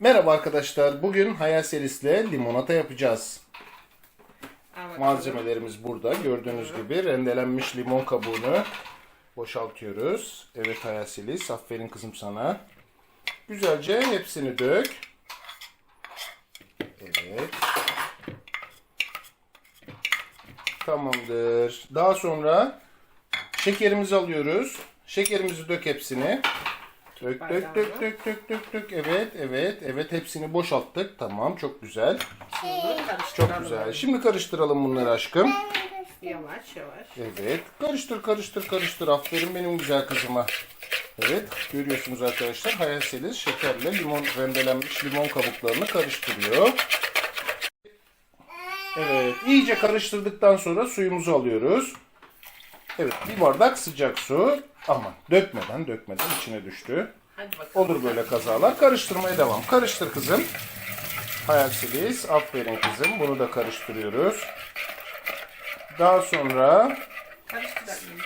Merhaba arkadaşlar. Bugün Hayal Seris'le limonata yapacağız. Bakalım. Malzemelerimiz burada. Gördüğünüz gibi rendelenmiş limon kabuğunu boşaltıyoruz. Evet Hayal Seris. Aferin kızım sana. Güzelce hepsini dök. Evet. Tamamdır. Daha sonra şekerimizi alıyoruz. Şekerimizi dök hepsini. Dök dök dök dök dök dök dök. Evet evet evet hepsini boşalttık. Tamam çok güzel. Bunu Çok karıştıralım. güzel. Şimdi karıştıralım bunları aşkım. Yavaş yavaş. Evet. Karıştır karıştır karıştır. Aferin benim güzel kızıma. Evet. Görüyorsunuz arkadaşlar. Hayal Selis şekerle limon rendelenmiş limon kabuklarını karıştırıyor. Evet. iyice karıştırdıktan sonra suyumuzu alıyoruz. Evet. Bir bardak sıcak su. Ama dökmeden dökmeden içine düştü. Olur böyle kazalar. Karıştırmaya devam. Karıştır kızım. Hayal Selis. Aferin kızım. Bunu da karıştırıyoruz. Daha sonra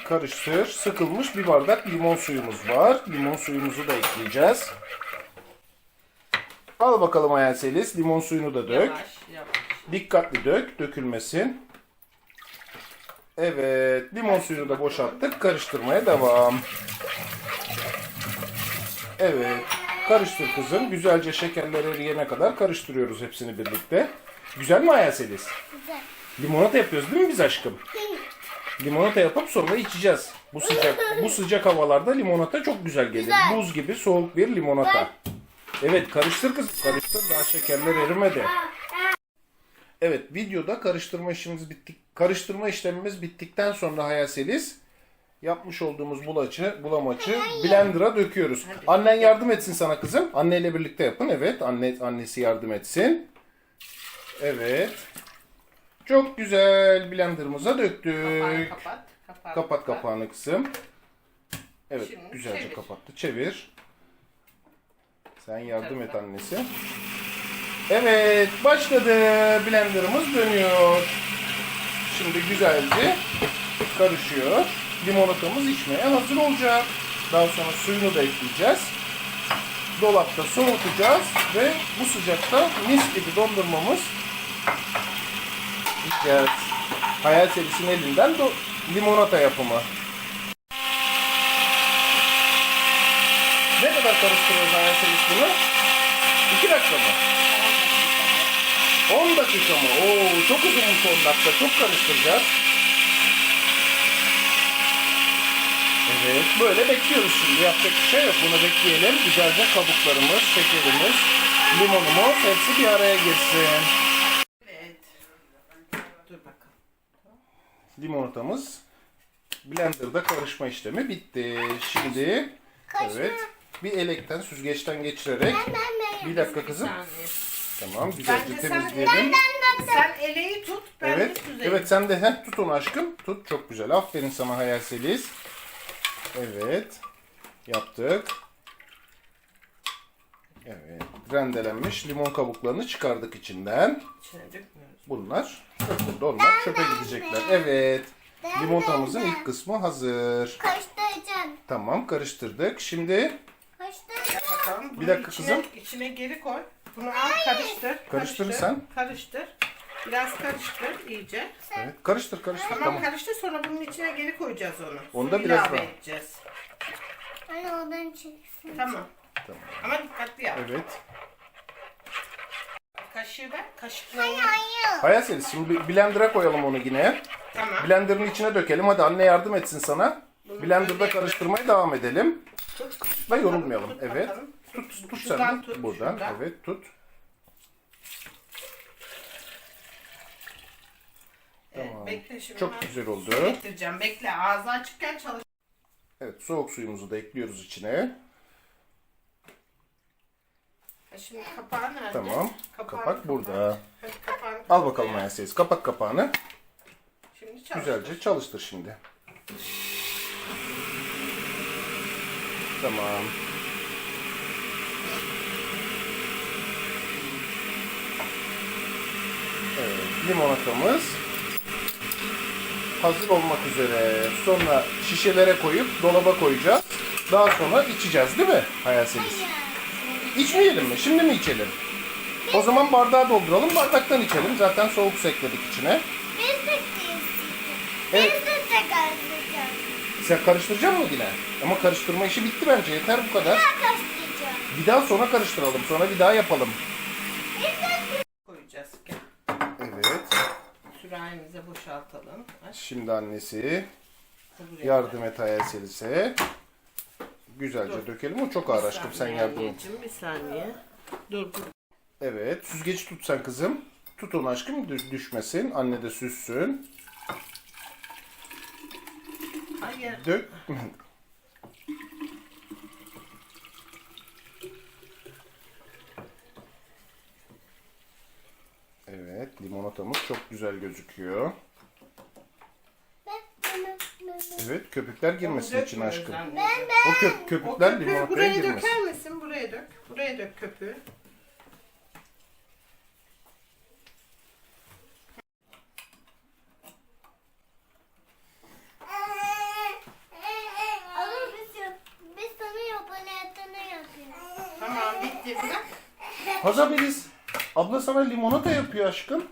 karıştır. Sıkılmış bir bardak limon suyumuz var. Limon suyumuzu da ekleyeceğiz. Al bakalım Hayal Selis. Limon suyunu da dök. Yavaş yavaş. Dikkatli dök. Dökülmesin. Evet. Limon suyunu da boşalttık. Karıştırmaya devam. Evet. Karıştır kızım. Güzelce şekerler eriyene kadar karıştırıyoruz hepsini birlikte. Güzel mi Hayal Selis? Güzel. Limonata yapıyoruz değil mi biz aşkım? Limonata yapıp sonra içeceğiz. Bu sıcak bu sıcak havalarda limonata çok güzel gelir. Güzel. Buz gibi soğuk bir limonata. Evet karıştır kız. Karıştır daha şekerler erimedi. Evet videoda karıştırma işimiz bittik. Karıştırma işlemimiz bittikten sonra Hayal Selis yapmış olduğumuz bulacı, bulamaçı blender'a döküyoruz. Annen yardım etsin sana kızım. Anneyle birlikte yapın. Evet anne annesi yardım etsin. Evet. Çok güzel blenderımıza döktük. Kapağını kapat. Kapağını Kapat kapağını kızım. Evet Şimdi güzelce çevir. kapattı. Çevir. Sen yardım et annesi. Evet başladı. Blenderımız dönüyor. Şimdi güzelce karışıyor. Limonatamız içmeye hazır olacak. Daha sonra suyunu da ekleyeceğiz. Dolapta soğutacağız ve bu sıcakta mis gibi dondurmamız içeceğiz. Hayal serisinin elinden limonata yapımı. Ne kadar karıştırıyoruz hayal serisi bunu? 2 dakika mı? 10 dakika mı? Oo çok uzunmuş 10 dakika. Çok karıştıracağız. Evet böyle bekliyoruz şimdi. Yapacak bir şey yok. Bunu bekleyelim. Güzelce kabuklarımız, şekerimiz, limonumuz hepsi bir araya girsin. Evet. Dur bakalım. Limonatamız blenderda karışma işlemi bitti. Şimdi Karışma. evet bir elekten süzgeçten geçirerek bir dakika Bir kızım. saniye. Tamam güzelce Bence sen- temizleyelim. Sen eleği tut. Ben Evet. de süzeyim. Evet sen de heh, tut onu aşkım. Tut çok güzel. Aferin sana Hayal Selis. Evet. Yaptık. Evet. Rendelenmiş limon kabuklarını çıkardık içinden. İçine dökmüyoruz. Bunlar çöpte onlar çöpe gidecekler. Evet. Limonatamızın ilk kısmı hazır. Karıştıracağım. Tamam karıştırdık. Şimdi Karıştıracağım. Bakalım. dakika içine, kızım. İçine geri koy. Bunu al karıştır. Karıştır sen. Karıştır. Biraz karıştır iyice. evet, karıştır karıştır Tamam, tamam. karıştır sonra bunun içine geri koyacağız onu. Onu da Su biraz ilave daha. edeceğiz. Hani oradan çıksın. Tamam. Tamam. Ama dikkatli yap. Evet. Kaşığı ver. Kaşıkla Hayır hayır. Hayal Selis şimdi blender'a koyalım onu yine. Tamam. Blender'ın içine dökelim. Hadi anne yardım etsin sana. Blender'da karıştırmaya devam edelim. Tut. Ve yorulmayalım. Tut Evet. bakalım. Tut, tut sen Şuradan de. tut, Buradan. şuradan. Evet tut. Tamam. bekle şimdi. Çok ben güzel oldu. su getireceğim. Bekle. Ağzı açıkken çalış. Evet soğuk suyumuzu da ekliyoruz içine. Ha, Şimdi kapağı nerede? Tamam. Kapağını Kapak burada. Hadi kapağını Al kapat bakalım ya. Hayal Selis. Kapat kapağını. Şimdi çalış. Güzelce çalıştır şimdi. Tamam. Evet, limonatamız hazır olmak üzere. Sonra şişelere koyup dolaba koyacağız. Daha sonra içeceğiz değil mi Hayal Selis? İçmeyelim mi? Şimdi mi içelim? O zaman bardağı dolduralım. Bardaktan içelim. Zaten soğuk su ekledik içine. Biz de. Evet. Biz de çıkartacağız. Sen karıştıracak mısın yine? Ama karıştırma işi bitti bence. Yeter bu kadar. Ben karıştıracağım. Bir daha sonra karıştıralım. Sonra bir daha yapalım. Biz de Koyacağız. Gel. Evet. Sürahimize boşaltalım. Aç. Şimdi annesi buraya. yardım et Hayal Selis'e. Güzelce Dur. dökelim. O çok ağır Bir aşkım. Sen saniye yardım et. anneciğim, Bir saniye. Dur dur. Evet. Süzgeci tut sen kızım. Tut onu aşkım. dü- düşmesin. Anne de süssün. Hayır. Dök. Evet, limonatamız çok güzel gözüküyor. Evet, köpükler girmesin Dökmüyoruz aşkım. anneciğim. O köp O köpükler köpüğü limonataya buraya girmesin. döker misin? Buraya dök. Buraya dök köpüğü. Alır biz yap. Biz sana yapılatını yapıyoruz. Tamam bitti bırak. Hazır Melis. Abla sana limonata yapıyor aşkım.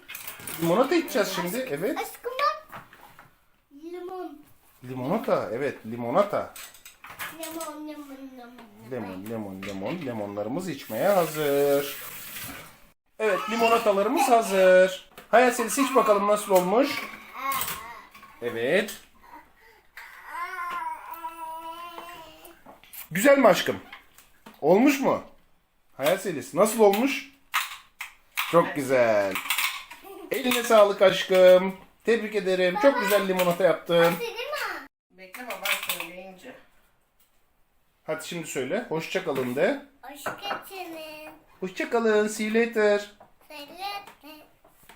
Limonata içeceğiz şimdi. Evet. Aşkım bak. Limon. Limonata. Evet, limonata. Limon, limon, limon. Lemon, lemon, lemon. Lemonlarımız içmeye hazır. Evet, limonatalarımız hazır. Hayal Selis iç bakalım nasıl olmuş. Evet. Güzel mi aşkım? Olmuş mu? Hayal Selis nasıl olmuş? Çok güzel. Eline sağlık aşkım. Tebrik ederim. Çok güzel limonata yaptın. Değil mi? Bekle baban söyleyince. Hadi şimdi söyle. Hoşça kalın de. Hoş getirin. Hoşça kalın. See you later.